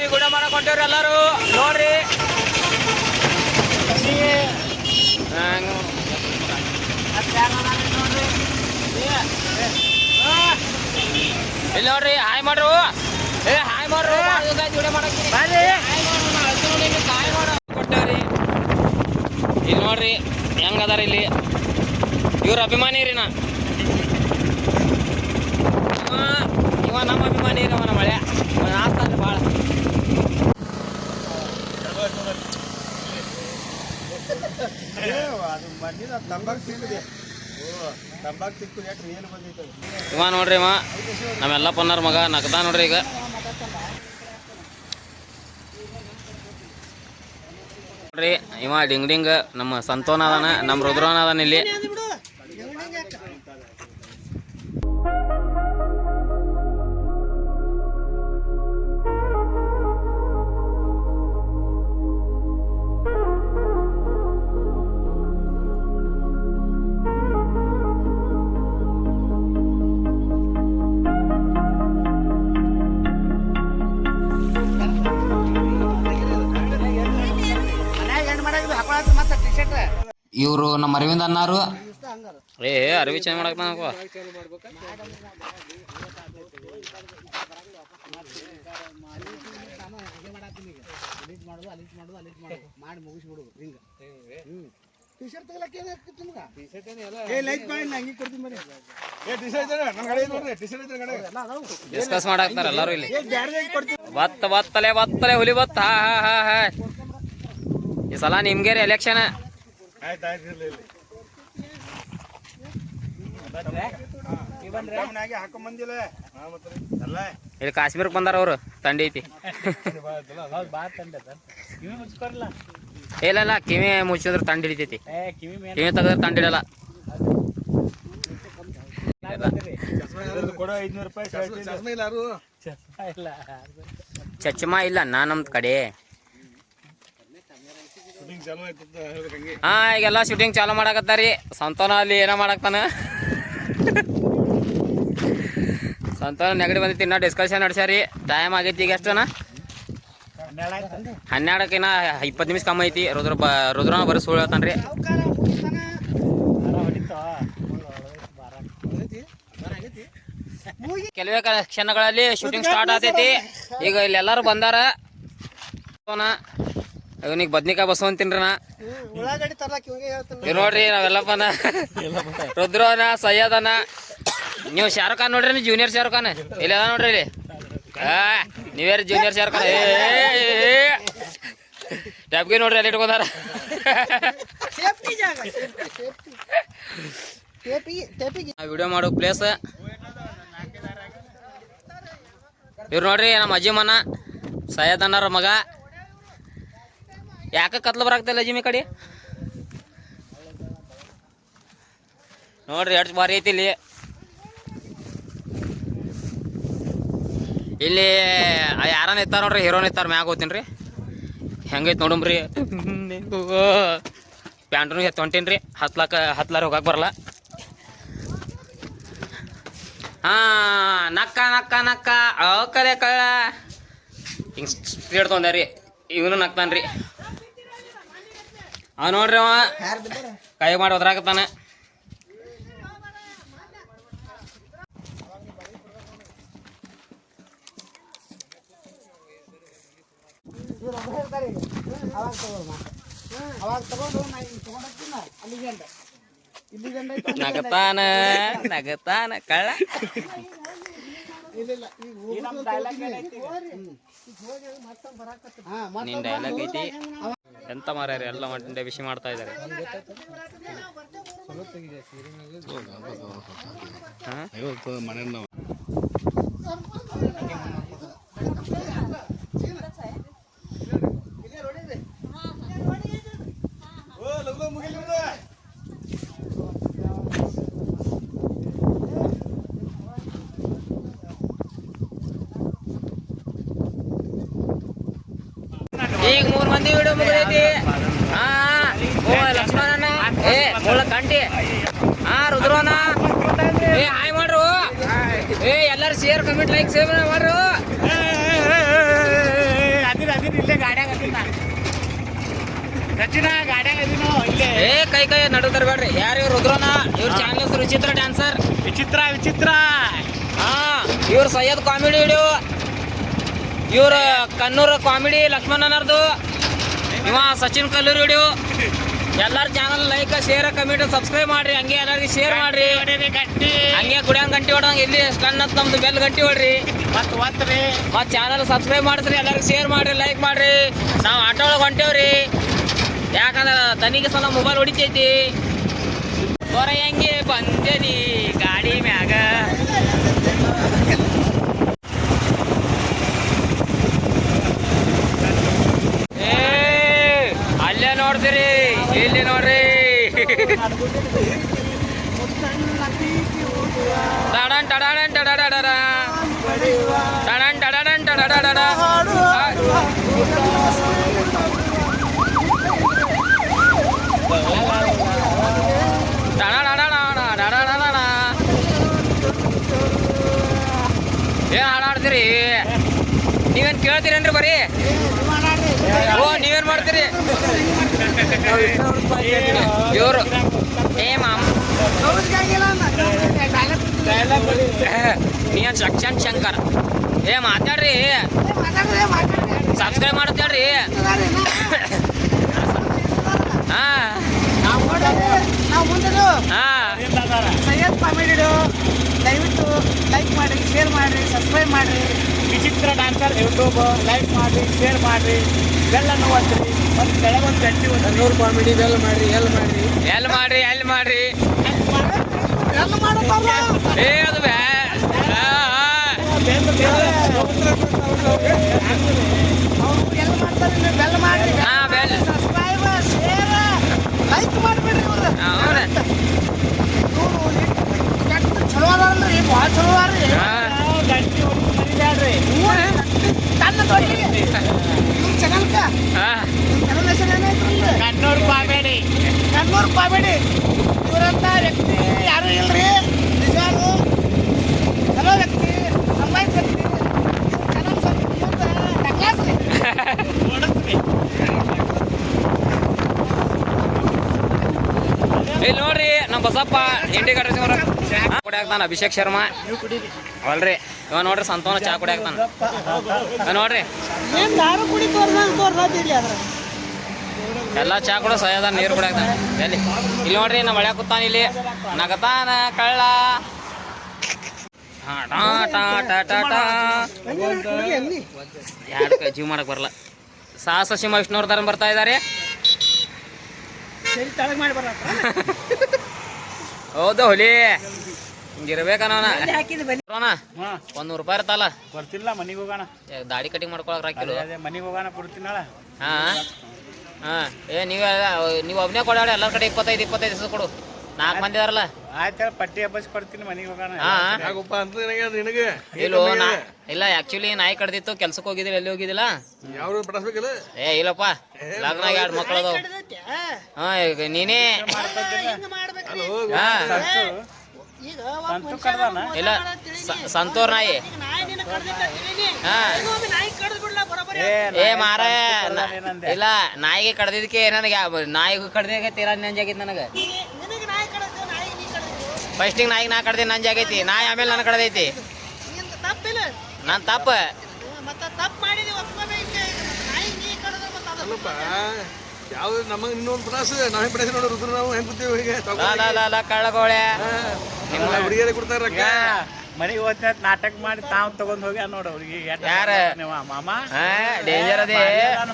ಈ ಗುಡ ಮಾಡಕ್ ಹೊಂಟೇವ್ರಿ ಎಲ್ಲಾರು ನೋಡ್ರಿ. ಇಲ್ಲ ಇಲ್ಲಿ ನೋಡ್ರಿ ಹಾಯ್ ಮಾಡ್ರು. ಏ ಹಾಯ್ ಮಾಡ್ರು. ವಿಡಿಯೋ ಕೊಟ್ಟೇವ್ರಿ ಇಲ್ಲಿ ನೋಡ್ರಿ ಹೆಂಗ ಅದಾರ ಇಲ್ಲಿ? ಇವ್ರ ಅಭಿಮಾನಿ ರೀ ನಾ. ಇವ ಇವ ನಮ್ಮ ಅಭಿಮಾನಿ ರೀ ನಮ್ಮ ಮಳೆ. ಇವ ನೋಡ್ರಿ ಇವ, ನಮ್ಮೆಲ್ಲ ಪನ್ನಾರ ಮಗ, ನಗದ ನೋಡ್ರಿ ಈಗ. ನೋಡ್ರಿ, ಇವ ಡಿಂಗ್ ಡಿಂಗ್, ನಮ್ಮ ಸಂತೋನ ಅದಾನ, ನಮ್ಮ ರುದ್ರನ ಅದಾನ ಇಲ್ಲಿ. ಇವರು ನಮ್ಮ ಅರವಿಂದ್ ಅನ್ನಾರು ಏ ಅರವಿ ಚೇಂಜ್ ಮಾಡಕ್ ನನಗೂ ಏ ಲೈಟ್ ಮಾಡಿಲ್ಲ ಹಂಗೆ ಕೊಡ್ತೀನಿ ಬನ್ನಿ. ಏ ಟಿ ಶರ್ಟ್ ಇದೆ ನನ್ನ ಕಡೆ ಇದೆ ನೋಡ್ರಿ ಟಿ ಶರ್ಟ್ ಇದೆ ನನ್ನ ಕಡೆ ಡಿಸ್ಕಸ್ ಮಾಡಾಕ್ತಾರ ಎಲ್ಲಾರು ಇಲ್ಲಿ. ಏ ಬ್ಯಾರೆ ಕೊಡ್ತೀನಿ. ಬತ್ತ ಬತ್ತಲೆ ಬತ್ತಲೆ ಹುಲಿ ಬತ್ತ ಹಾ ಹಾ ಹಾ ಹಾ. ಈ ಸಲ ನಿಮ್ಗೆ ರೀ ಎಲೆಕ್ಷನ್ ಆಯ್ತು ಆಯ್ತು ಇರ್ಲಿ ಅಲ್ಲ. ಇಲ್ಲಿ ಕಾಶ್ಮೀರಕ್ಕೆ ಬಂದಾರ ಅವರು ತಂಡಿ ಐತಿ. ಇಲ್ಲ ಇಲ್ಲ ಕಿವಿ ಮುಚ್ಚಿದ್ರೆ ತಂಡ ಹಿಡಿತೈತಿ. ಕಿವಿ ತೆಗೆದ್ರೆ ತಂಡಿ ಹಿಡಲ್ಲ. ಇಲ್ಲ. ಚಚ್ಮಾ ಇಲ್ಲ ನಾ ನಮ್ದು ಕಡೆ ಶೂಟಿಂಗ್ ಚಾಲು ಆಯ್ತು ಅಂತ ಹೇಳ್ಬೇಕು ಹಂಗೆ ಹಾ, ಈಗೆಲ್ಲ ಶೂಟಿಂಗ್ ಚಾಲು ಮಾಡಾಕತ್ತಾರಿ. ಸಂತಾನ ಅಲ್ಲಿ ಏನೋ ಮಾಡಾಕ್ತಾನ ಸಂತಾನ ನೆಗಡಿ ಬಂದಿತ್ತು, ಇನ್ನ ಡಿಸ್ಕಷನ್ ನಡೆಸ್ಯಾರಿ. ಟೈಮ್ ಆಗೈತಿ ಈಗ ಎಷ್ಟನ? ಹನ್ನೆರಡಕ್ಕಿನ ಇಪ್ಪತ್ತು ನಿಮಿಷ ಕಮ್ಮಿ ಐತಿ. ರುದ್ರ ಬ ರುದ್ರನ ಬರೀ ಸುಳ್ಳು ಹೇಳ್ತಾನ್ರಿ. ಕೆಲವೇ ಕ್ಷಣಗಳಲ್ಲಿ ಶೂಟಿಂಗ್ ಸ್ಟಾರ್ಟ್ ಆತೈತಿ. ಈಗ ಇಲ್ಲೆಲ್ಲರೂ ಬಂದಾರ. ಇವನಿಗೆ ಬದ್ನಿಕಾಯಿ ಬಸವ ತಿನ್ರಿ ನಾ ಇವ್ ನೋಡ್ರಿ ನಾವೆಲ್ಲಪ್ಪನ. ರುದ್ರನ ಸಯ್ಯದನ ನೀವು ಶಾರುಖ್ ಖಾನ್ ನೋಡ್ರಿ ನೀವು ಜೂನಿಯರ್ ಶಾರುಖ್ ಖಾನ್? ಇಲ್ಲಿ ಅದ ನೋಡ್ರಿ ಇಲ್ಲಿ. ನೀವ್ಯಾರು ಜೂನಿಯರ್ ಶಾರುಖ್ ಖಾನ್? ಟ್ಯಾಬ್ಗೆ ನೋಡ್ರಿ ಅಲ್ಲಿ ಇಟ್ಕೊಂಡಾರ. ವಿಡಿಯೋ ಮಾಡೋ ಪ್ಲೇಸ್ ಇವ್ರು ನೋಡ್ರಿ ನಮ್ಮ ಅಜ್ಜಿಮನ ಸಯ್ಯದ್ ಅನ್ನಾರ ಮಗ. ಯಾಕೆ ಕತ್ಲು ಬರಾಕ್ತಿಲ್ಲ ಜಿಮಿ ಕಡೆ? ನೋಡ್ರಿ ಎಷ್ಟು ಭಾರಿ ಐತಿ ಇಲ್ಲಿ. ಇಲ್ಲಿ ಯಾರನ್ನ ಇತ್ತಾರ ನೋಡ್ರಿ, ಹೀರೋನ್ ಇತ್ತಾರ, ಮ್ಯಾಗ ಹೋಗ್ತೀನಿ ರೀ. ಹೆಂಗೈತೆ ನೋಡಮ್ರಿ ಪ್ಯಾಂಟ್ನು ಎತ್ತು ಹೊಂಟೀನಿ ರೀ. ಹತ್ಲಾಕ ಹತ್ಲಾರ ಹೋಗಕ್ಕೆ ಬರಲ್ಲ. ಹಾಂ, ನಕ್ಕ ನಕ್ಕ ನಕ್ಕ. ಕಲೆ ಕಳ್ಳ. ಹಿಂಗೆ ಸ್ಪೀಡ್ ತೊಗೊಂಡ್ರಿ ಇವನು ನಕ್ತಾನ್ರಿ ಅವ ನೋಡ್ರಿ ಅವ. ಕೈ ಮಾಡಿ ಒದ್ರಾಕತಾನೆ. ನಗತಾನ ನಗತಾನ ಕಳ್ಳ. ನಿನ್ ಡೈಲಾಗ್ ಐತಿ. ಎಂತ ಮಾರ್ಯಾರ ಎಲ್ಲ ಮಂಡೆ ಬಿಸಿ ಮಾಡ್ತಾ ಇದಾರೆ ಹಾ? ಬೈಕ್ ಸೇವನೆ ಮಾಡ್ರು ಅದಿನ ಅದಿನ ಇಲ್ಲೇ ಗಾಡ್ಯಾಗ ಅದಿನ ರಚಿನ ಗಾಡ್ಯಾಗ ಅದಿನ ಇಲ್ಲೇ ಏ ಕೈ ಕೈ ನಡು ತರಬೇಡ್ರಿ ಯಾರು ಇವ್ರು ರುದ್ರನ? ಇವ್ರ ಚಾನಲ್ ಹೆಸರು ವಿಚಿತ್ರ ಡ್ಯಾನ್ಸರ್ ವಿಚಿತ್ರ ವಿಚಿತ್ರ. ಹಾ ಇವ್ರ ಸಯ್ಯದ್ ಕಾಮಿಡಿ ಹಿಡಿಯು ಇವ್ರ ಕಣ್ಣೂರ ಕಾಮಿಡಿ ಲಕ್ಷ್ಮಣನರ್ದು ಇವ ಸಚಿನ್ ಕಲ್ಲೂರ್ ಹಿಡಿಯು ಎಲ್ಲಾರ channel like share comment subscribe ಮಾಡ್ರಿ. ಹಂಗೆ ಎಲ್ಲರಿಗೂ ಶೇರ್ ಮಾಡ್ರಿ. ಹಂಗೆ ಕುಡಿಯಂಗ್ ಗಂಟಿ ಹೊಡಂಗ್ ಇಲ್ಲಿ ಸಣ್ಣ ನಮ್ದು ಬೆಲ್ ಗಟ್ಟಿ ಹೊಡ್ರಿ. ಮತ್ತೆ ಒತ್ತ್ರಿ ಮತ್ ಚಾನಲ್ ಸಬ್ಸ್ಕ್ರೈಬ್ ಮಾಡಿಸ್ರಿ ಎಲ್ಲರಿಗೂ ಶೇರ್ ಮಾಡ್ರಿ ಲೈಕ್ ಮಾಡ್ರಿ. ನಾವು ಆಟೋ ಒಳಗೆ ಹೊಂಟೇವ್ರಿ. ಯಾಕಂದ್ರೆ ತನಿಗೆ ಸಲ ಮೊಬೈಲ್ ಹೊಡಿತೈತಿ. டடன் டடன் டடடடடா டடன் டடன் டடடடடா ಏನ್ ಹಾಡಾಡ್ತೀರಿ ನೀವೇನ್ ಕೇಳ್ತೀರೇನ್ರಿ ಬರೀ ಓ ನೀವೇನ್ ಮಾಡ್ತೀರಿ? ಇವರು. ಏ ಮಾಮ್. ನೀನ್ ಸಕ್ಷನ್ ಶಂಕರ್? ಏ ಮಾತಾಡ್ರಿ. ಸಬ್ಸ್ಕ್ರೈಬ್ ಮಾಡ್ತೇಳ್ರಿ ಹಾ. ಹಾ. ದಯವಿಟ್ಟು ಲೈಕ್ ಮಾಡಿ ಶೇರ್ ಮಾಡಿರಿ ಸಬ್ಸ್ಕ್ರೈಬ್ ಮಾಡಿರಿ. ವಿಚಿತ್ರ ಡ್ಯಾನ್ಸರ್ ಯೂಟ್ಯೂಬ್ ಲೈಕ್ ಮಾಡಿರಿ ಶೇರ್ ಮಾಡಿರಿ. ಬೆಲ್ಲನ್ನು ಒತ್ತಿರಿ ಒಂದು ಕೆಳಗೆ ಒಂದು ಗಂಟೆ ಒಂದು ನೂರು ಕಾಮಿಡಿ ಬೆಲ್ ಮಾಡಿರಿ ಎಲ್ಲಿ ಮಾಡಿರಿ. ಎಲ್ಲಿ ಮಾಡಿರಿ ಎಲ್ಲಿ ಮಾಡಿರಿ. ಎಲ್ಲ ಮಾಡಿ ಏ ಅದು ಬ್ಯಾ ಆ, ಆ. ಎಲ್ಲ ಮಾಡ್ತಾರೆ ಬೆಲ್ ಮಾಡಿ ಹಾ, bell. ಸಬ್ಸ್ಕ್ರೈಬ್ ಶೇರ್ ಲೈಕ್ ಮಾಡಿಬಿಡ್ರಿ ಇವ್ರು. ಚಲೋ ರೀ ಗಂಟಿ ಮರಿಬ್ಯಾಡ್ರಿ. ತನ್ನ ದೊಡ್ಡಿ ಚಗಲ್ಕ ಕಣ್ಣೂರು ಪಾಬೇಡಿ. ಕಣ್ಣೂರು ಪಾಬೇಡಿ. ಇವರಂತ ವ್ಯಕ್ತಿ ಯಾರು ಇಲ್ರಿ. ನಿಜಾರು ಚಲೋ ವ್ಯಕ್ತಿ. ಸಂಬಂಧ ವ್ಯಕ್ತಿ ಚೆನ್ನಾಗಿ ಇಲ್ಲಿ ನೋಡ್ರಿ ನಮ್ಮ ಬಸಪ್ಪ ಎಂಡಿ ಕಟ್ಟಿಸ್ಕೊಂಡ್ರ ಕುಡಿಯಾಕ್ತಾನ ಅಭಿಷೇಕ್ ಶರ್ಮಾ? ಅಲ್ರಿ. ಇವ ನೋಡ್ರಿ ಸಂತೋನ ಚಾ ಕುಡಿಯಾಕ್ತಾನ ನೋಡ್ರಿ. ಎಲ್ಲ ಚಾ ಕೂಡ ಸಹದ ನೀರು ಕುಡಿಯಾಕ್ತಾನ ಎಲ್ಲಿ? ಇಲ್ಲಿ ನೋಡ್ರಿ ನಮ್ಮ ಮಳೆ ಕೂತಾನ ಇಲ್ಲಿ. ನಗತಾನ ಕಳ್ಳ. ಯಾರು ಜೀವ ಮಾಡಕ್ ಬರಲ್ಲ ಸಾಹಸ ಸಿಂಹ ವಿಷ್ಣುವರ್ಧನ್ ಬರ್ತಾ ಇದಾರೆ. ಹೌದು ಹುಲಿ. ಒಂದ್ ರೂಪಾಯಿ ಇರ್ತಲ್ಲ. ಬರ್ತಿಲ್ಲ ಮನಿಗೆ ಹೋಗೋಣ. ಏ, ದಾಡಿ ಕಟಿಂಗ್ ಮಾಡ್ಕೊಳಕ್ ರಾಕಿಲ್ಲ ಅದೇ ಮನಿಗೆ ಹೋಗೋಣ ಕೊಡ್ತೀನಳ. ಹಾ. ಹಾ. ಏ ನೀವೇ ನೀವ್ ಒಬ್ನೇ ಕೊಡಾಡ ಎಲ್ಲರ ಕಡೆ ಇಪ್ಪತ್ತೈದು ಇಪ್ಪತ್ತೈದು ದಿವಸ ಕೊಡು. ನಾಲ್ಕು ಮಂದಿ ಆಯ್ತು ಪಟ್ಟಿ ಹಬ್ಬಸ್ ಕೊಡ್ತೀನಿ ಮನಿಗೆ ಹೋಗೋಣ. ಅಂತ ನಿನಗೆ ಇಲ್ಲೋ ನಾ ಇಲ್ಲ ಆಕ್ಚುಲಿ ನಾಯಿ ಕಡ್ದಿತ್ತು ಕೆಲ್ಸಕ್ಕೆ ಹೋಗಿದ್ದೀವಿ ಎಲ್ಲಿ ಹೋಗಿದ್ದಿಲ್ಲ? ಯಾರು ಏ ಇಲ್ಲಪ್ಪ. ಲಗ್ನ ಎರಡು ಅದಾವ ಹಾ ಈಗ ನೀನೇ. ಹಾ ಇಲ್ಲ ಸಂತೂರ್ ನಾಯಿ. ಏ ಮಾರ ಇಲ್ಲ ನಾಯಿಗೆ ಕಡ್ದಿದ್ಕೆ ನನಗೆ ನಾಯಿಗೂ ಕಡ್ದಾಗ ತೀರಾ ನಂಜಾಗೈತಿ ನನಗೆ. ಫಸ್ಟಿಗೆ ನಾಯಿಗೆ ನಾ ಕಡ್ದಿ ನಂಜಾಗೈತಿ ನಾಯಿ ಆಮೇಲೆ ನನ್ನ ಕಡ್ದೈತಿ. ನಾನು ತಪ್ಪ. ಯಾವ ನಮಗೆ ಇನ್ನೊಂದು ಪ್ರಾಸ ನಾವೇ ಪಡಾಸ ನೋಡಿ ರುದ್ರ ನಾವು ಹೆಂಗ್ ಕೂತೀವಿ ಹೀಗೆ. ಕಳ್ಳಗೋಳೆ ಹುಡುಗಿಯರೇ ಕೊಡ್ತಾರ ರೊಕ್ಕ. ಮನಿಗೆ ಹೋದ್ನ ನಾಟಕ ಮಾಡಿ ತಾವ್ ತಗೊಂಡ್ ಹೋಗ್ಯ ನೋಡ ಅವ್ರಿಗೆ ಯಾರ? ನೀವು ಮಾಮ? ಡೇಂಜರ್ ಅದೇ.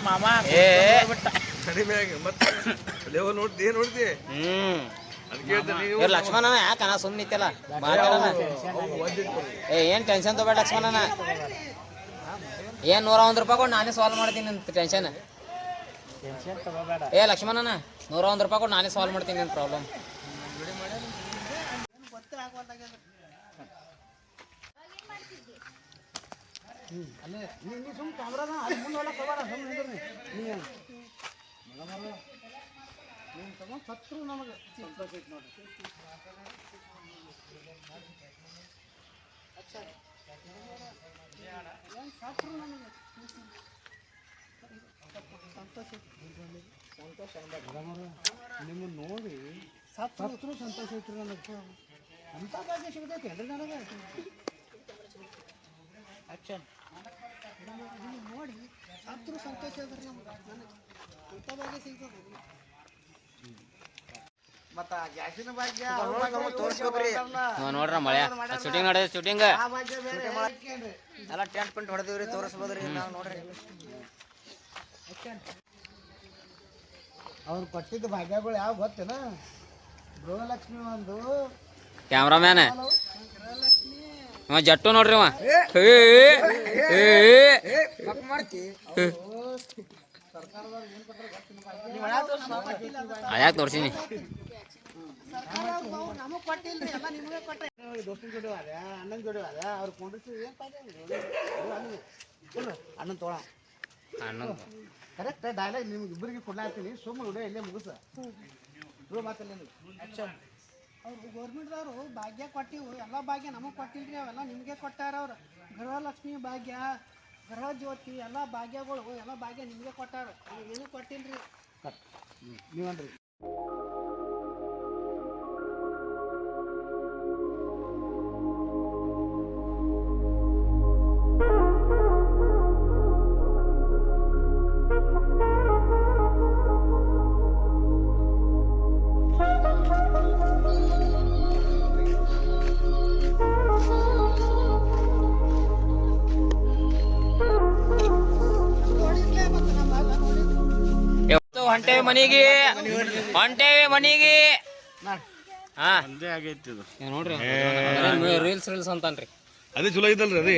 ಮಾಮ ಬಿಟ್ಟ. ಕಡಿಮೆ ಆಗಿ ಮತ್ತೆ ದೇವ ನೋಡ್ತಿ ಏನ್ ನೋಡ್ತಿ? ಹ್ಮ್. ಇವ್ರು ಲಕ್ಷ್ಮಣನ ಯಾಕನ ಸುಮ್ಮನೆ ನಿಂತಿಲ್ಲ? ಮಾತಾಡೋಣ ಏ ಏನ್ ಟೆನ್ಷನ್ ತಗೋಬೇಡ ಲಕ್ಷ್ಮಣನ? ಏನ್ ನೂರ ಒಂದ್ ರೂಪಾಯಿ ಕೊಟ್ಟು ನಾನೇ ಸಾಲ್ವ್ ಮಾಡ್ತೀನಿ ಅಂತ ಟೆನ್ಷನ್ ಏ ಲಕ್ಷ್ಮಣನ ನೂರ ಒಂದು ರೂಪಾಯಿ ಕೊಟ್ಟು ನಾನೇ ಸಾಲ್ವ್ ಮಾಡ್ತೀನಿ ಏನು ಪ್ರಾಬ್ಲಮ್ ಸತ್ರು ನಮಗೆ ಸಂತೋಷ ನಿಮ್ಮನ್ನ ನೋಡಿ ಸತ್ರು ಸಂತೋಷ ನನಗೆ ಭಾಗ್ಯ ನನಗೆ ನೋಡಿ ಸತ್ರು ಸಂತೋಷ ನಮ್ಗೆ ಭಾಗ್ಯ ಮತ್ತೆ ಗ್ಯಾಸಿನ ಭಾಗ್ಯ ನೋಡ್ರ ಮಳೆ ಶೂಟಿಂಗ್ ಶೂಟಿಂಗ್ ಎಲ್ಲ ಟೆಂಟ್ ಹೊಡೆದಿವ್ರಿ, ತೋರಿಸ್ಬೋದ್ರಿ ನಾವು ನೋಡ್ರಿ. ಅವ್ರು ಕೊಟ್ಟಿದ್ದ ಭಾಗ್ಯಗಳು ಯಾವ ಗೊತ್ತೇನ ಗೃಹಲಕ್ಷ್ಮಿ ಒಂದು. ಕ್ಯಾಮ್ರಾಮ್ಯಾನ್ ಅವ ಜಟ್ಟು ನೋಡ್ರಿ ಅವ. ಏ, ಏ, ಏ. ಅದ್ಯಾಕ್ ತೋರ್ಸಿನಿ? ನಮಗ್ ಕೊಟ್ಟಿಲ್ರಿ ಎಲ್ಲ ನಿಮಗೆ ಕೊಟ್ಟ ದೋಸ್ತನ ಜೋಡಿ ಅದ ಅಣ್ಣನ ಜೋಡಿ ಅದ ಅವ್ರು ಕೊಂಡಿಸಿ ಏನ್ ಪಾಯ್ದೆ ಅಣ್ಣನ್ ತೊಗೊಳ ಅಣ್ಣ ಕರೆಕ್ಟ್ ಡೈಲಾಗ್ ನಿಮ್ಗೆ ಇಬ್ಬರಿಗೆ ಕೊಡ್ಲಾತೀನಿ ಸುಮ್ಮನೆ ಹುಡುಗ ಇಲ್ಲೇ ಮುಗಿಸ. ರೂ ಮಾತಲ್ಲ ಅವ್ರು ಗೌರ್ಮೆಂಟ್ದವರು ಭಾಗ್ಯ ಕೊಟ್ಟಿವು. ಎಲ್ಲ ಭಾಗ್ಯ ನಮಗೆ ಕೊಟ್ಟಿಲ್ರಿ. ಅವೆಲ್ಲ ನಿಮಗೆ ಕೊಟ್ಟಾರ ಅವ್ರು. ಗೃಹಲಕ್ಷ್ಮಿ ಭಾಗ್ಯ ಗೃಹ ಜ್ಯೋತಿ ಎಲ್ಲ ಭಾಗ್ಯಗಳು ಎಲ್ಲ ಭಾಗ್ಯ ನಿಮಗೆ ಕೊಟ್ಟಾರ. ಏನು ಕೊಟ್ಟಿಲ್ರಿ. ನೀವನ್ರಿ ಹೊಂಟೇವಿ ಮನಿಗೆ. ಹೊಂಟೇವಿ ಮನಿಗೆ. ಹಾ. ಒಂದೇ ಆಗೈತಿ ಇದು. ನೋಡ್ರಿ ರೀಲ್ಸ್ ರೀಲ್ಸ್ ಅಂತಾನ್ರಿ. ಅದೇ ಚಲೋ ಐತಲ್ರಿ ಅದೇ.